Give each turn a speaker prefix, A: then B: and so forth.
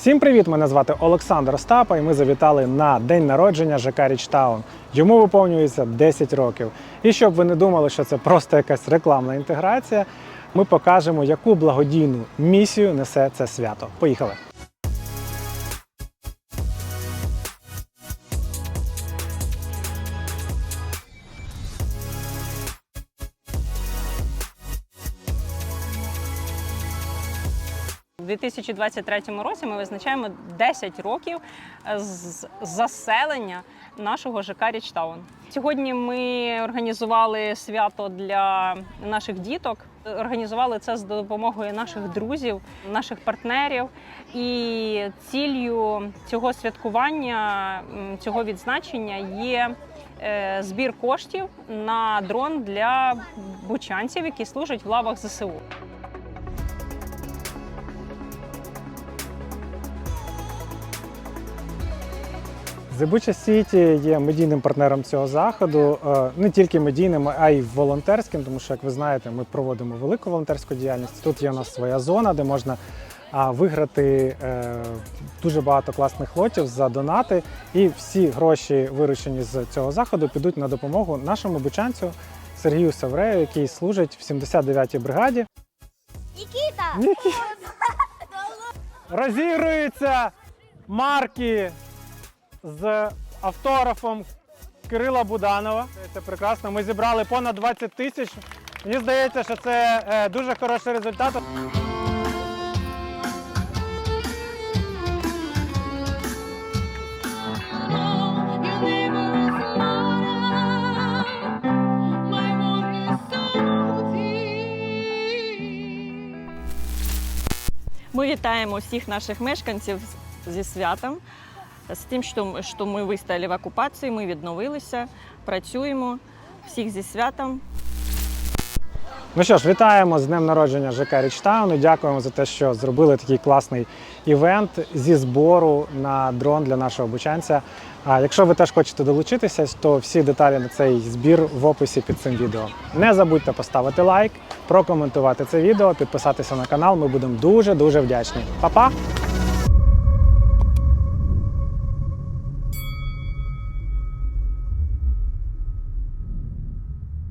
A: Всім привіт! Мене звати Олександр Остапа, і ми завітали на день народження ЖК Річтаун. Йому виповнюється 10 років. І щоб ви не думали, що це просто якась рекламна інтеграція, ми покажемо, яку благодійну місію несе це свято. Поїхали!
B: 2023 році ми визначаємо 10 років е, з заселення нашого ЖК Річтаун. Сьогодні ми організували свято для наших діток. Організували це з допомогою наших друзів, наших партнерів. І ціллю цього святкування, цього відзначення є е, збір коштів на дрон для бучанців, які служать в лавах ЗСУ.
A: Bucha City є медійним партнером цього заходу, е, не тільки медійним, а й волонтерським, тому що, як ви знаєте, ми проводимо велику волонтерську діяльність. Тут є у нас своя зона, де можна виграти е, дуже багато класних лотів за донати. І всі гроші, виручені з цього заходу, підуть на допомогу нашому бучанцю Сергію Саврею, який служить в 79-й бригаді.
C: Никита!
A: Розігруються марки з автографом Кирила Буданова. Це прекрасно. Ми зібрали понад 20 тисяч. Мені здається, що це е, дуже хороший результат.
D: Ми вітаємо всіх наших мешканців зі святом, з тим, що, що ми вистояли в окупації, ми відновилися, працюємо. Всіх зі святом.
A: Ну що ж, вітаємо з днем народження ЖК Річтауну. Дякуємо за те, що зробили такий класний івент зі збору на дрон для нашого бучанця. А якщо ви теж хочете долучитися, то всі деталі на цей збір в описі під цим відео. Не забудьте поставити лайк, прокоментувати це відео, підписатися на канал. Ми будемо дуже дуже вдячні. Па-па!